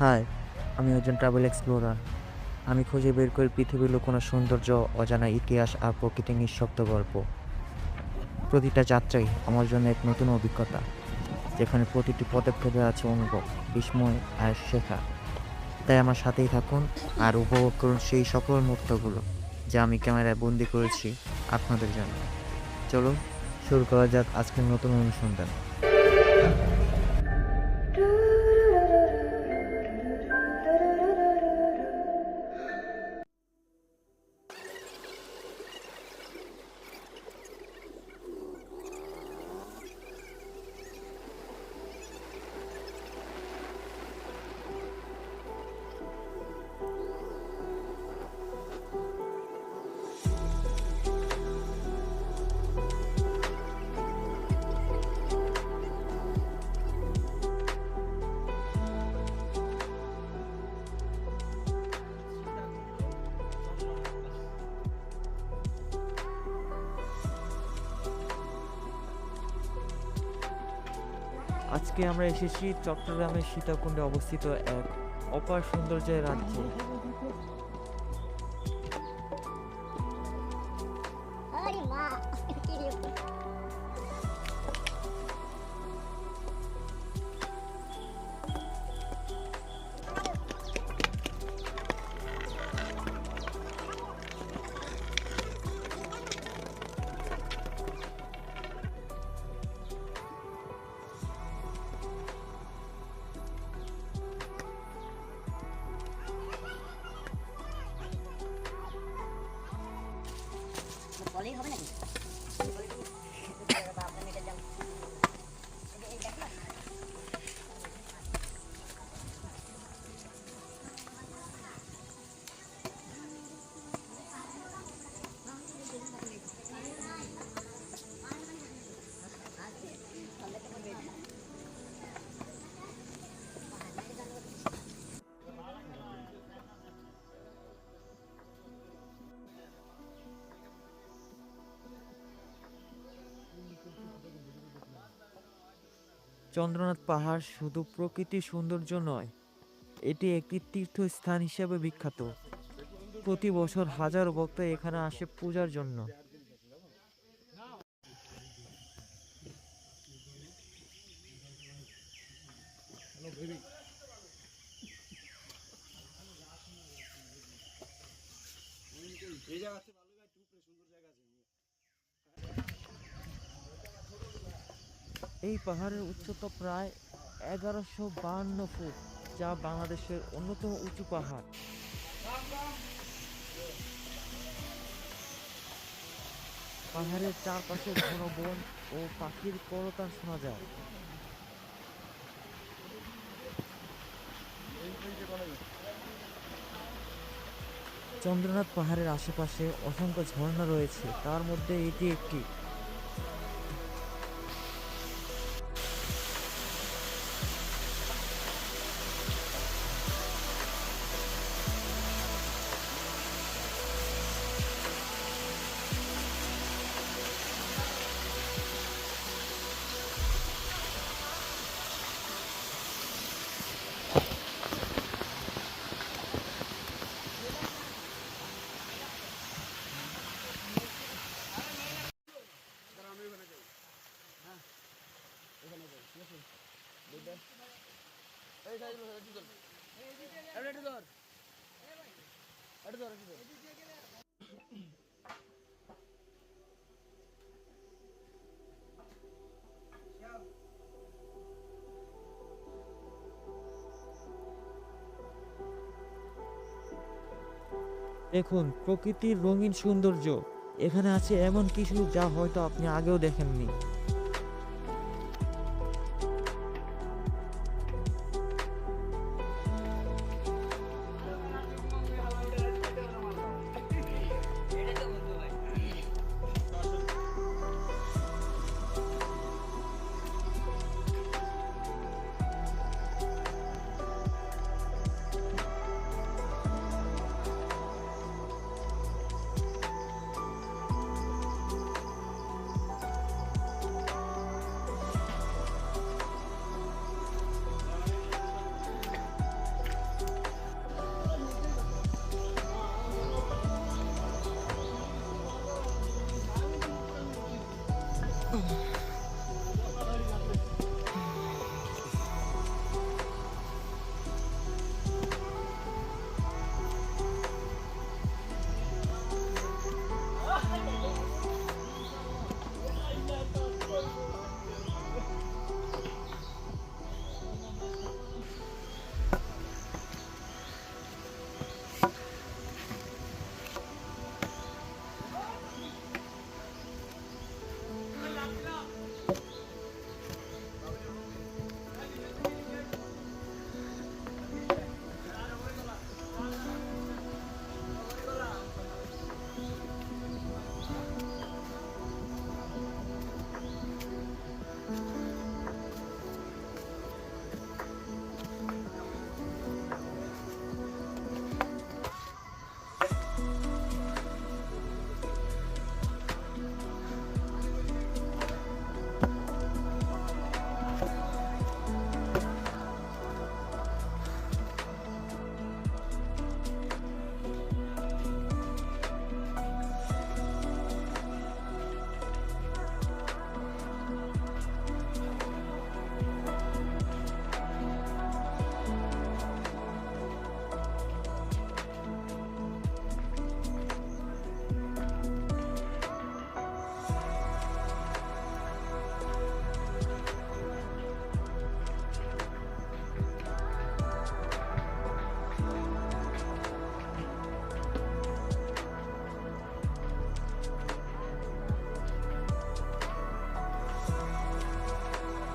High আমি একজন travel explorer আমি খুঁজে বের করি পৃথিবীর লুকোনো সৌন্দর্য, অজানা ইতিহাস আর প্রকৃতির নিঃশব্দ গল্প। প্রতিটা যাত্রাই আমার জন্য এক নতুন অভিজ্ঞতা, যেখানে প্রতিটি পদক্ষেপে আছে অনুভব, বিস্ময় আর শেখা। তাই আমার সাথেই থাকুন আর উপভোগ করুন সেই সকল মুহূর্তগুলো যা আমি ক্যামেরায় বন্দি করেছি আপনাদের জন্য। চলুন, শুরু করা যাক আজকের নতুন অনুসন্ধান। আজকে আমরা এসেছি চট্টগ্রামের সীতাকুণ্ডে অবস্থিত এক অপার সৌন্দর্যের রাজ্যে 你可不可？চন্দ্রনাথ পাহাড় শুধু প্রকৃতির সৌন্দর্য নয়, এটি একটি তীর্থস্থান হিসেবে বিখ্যাত। প্রতি বছর হাজার ভক্ত এখানে আসে পূজার জন্য। এই পাহাড়ের উচ্চতা প্রায় এগারোশো বাহান্ন ফুট, যা বাংলাদেশের অন্যতম উঁচু পাহাড়। পাহাড়ের চারপাশে ঘন বন ও পাখির করতান শোনা যায়। চন্দ্রনাথ পাহাড়ের আশেপাশে অসংখ্য ঝর্ণা রয়েছে, তার মধ্যে এটি একটি। দেখুন প্রকৃতির রঙিন সৌন্দর্য। এখানে আছে এমন কিছু যা হয়তো আপনি আগেও দেখেননি।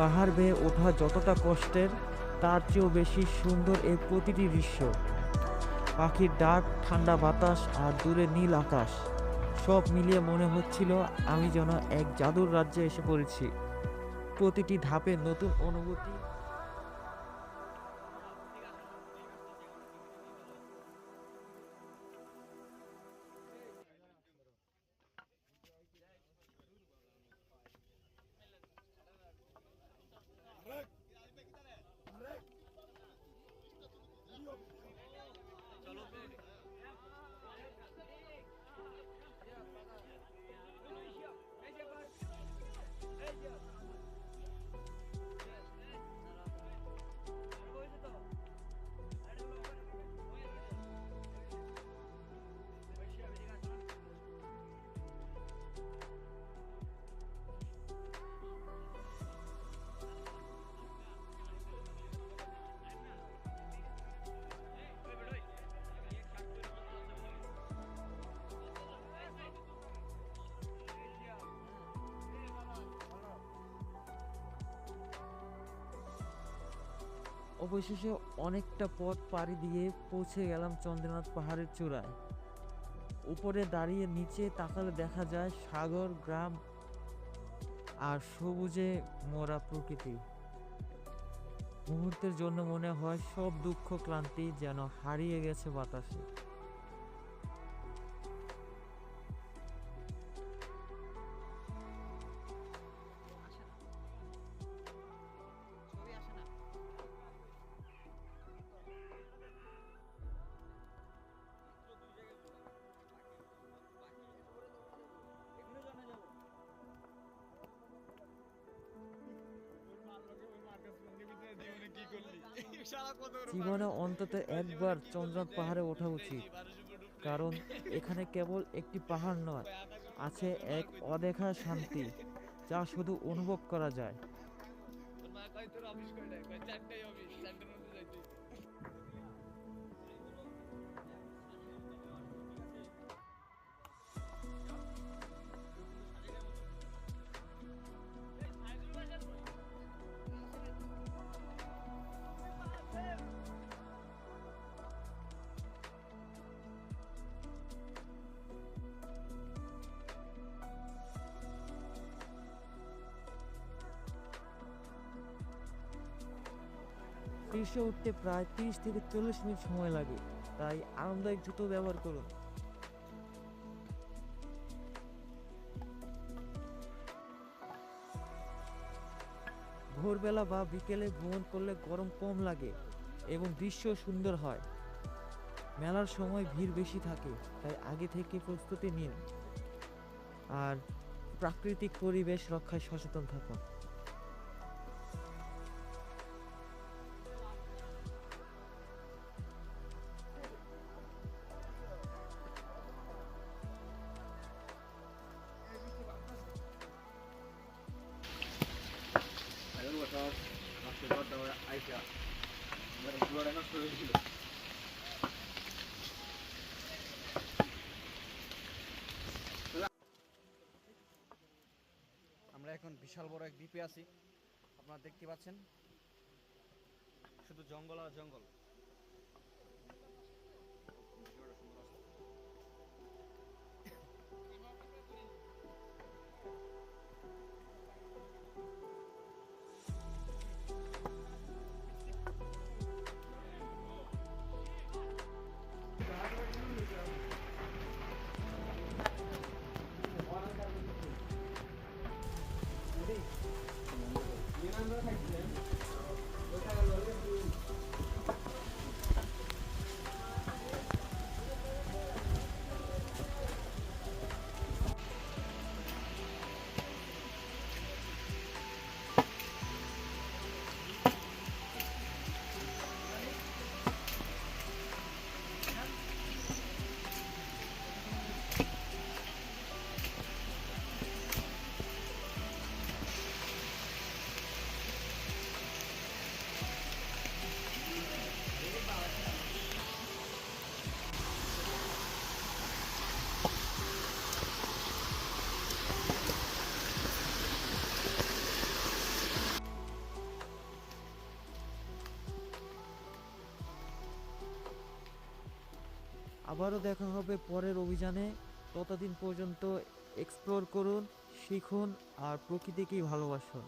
পাহাড় বেয়ে ওঠা যতটা কষ্টের, তার চেয়েও বেশি সুন্দর এই প্রতিটি দৃশ্য। পাখির ডাক, ঠান্ডা বাতাস আর দূরে নীল আকাশ, সব মিলিয়ে মনে হচ্ছিল আমি যেন এক জাদুর রাজ্যে এসে পড়েছি। প্রতিটি ধাপে নতুন অনুভূতি অবশেষে অনেকটা পথ পাড়ি দিয়ে পৌঁছে গেলাম চন্দ্রনাথ পাহাড়ের চূড়ায়। উপরে দাঁড়িয়ে নিচে তাকালে দেখা যায় সাগর, গ্রাম আর সবুজে মোরা প্রকৃতি। মুহূর্তের জন্য মনে হয় সব দুঃখ ক্লান্তি যেন হারিয়ে গেছে বাতাসে। জীবনে অন্তত একবার চন্দ্রনাথ পাহাড়ে ওঠা উচিত। কারণ এখানে কেবল একটি পাহাড় নয়, আছে এক অদেখা শান্তি যা শুধু অনুভব করা যায়। শীর্ষে উঠতে প্রায় তিরিশ থেকে চল্লিশ মিনিট সময় লাগে। তাই আরামদায়ক জুতো ব্যবহার করুন। ভোরবেলা বা বিকেলে ভ্রমণ করলে গরম কম লাগে এবং দৃশ্য সুন্দর হয়। মেলার সময় ভিড় বেশি থাকে, তাই আগে থেকে প্রস্তুতি নিন। আর প্রাকৃতিক পরিবেশ রক্ষায় সচেতন থাকুন। আমরা এখন বিশাল বড় এক দ্বীপে আছি। আপনারা দেখতে পাচ্ছেন। শুধু জঙ্গল আর জঙ্গল। আবারও দেখা হবে পরের অভিযানে। ততদিন পর্যন্ত এক্সপ্লোর করুন শিখুন আর প্রকৃতিকেই ভালোবাসুন।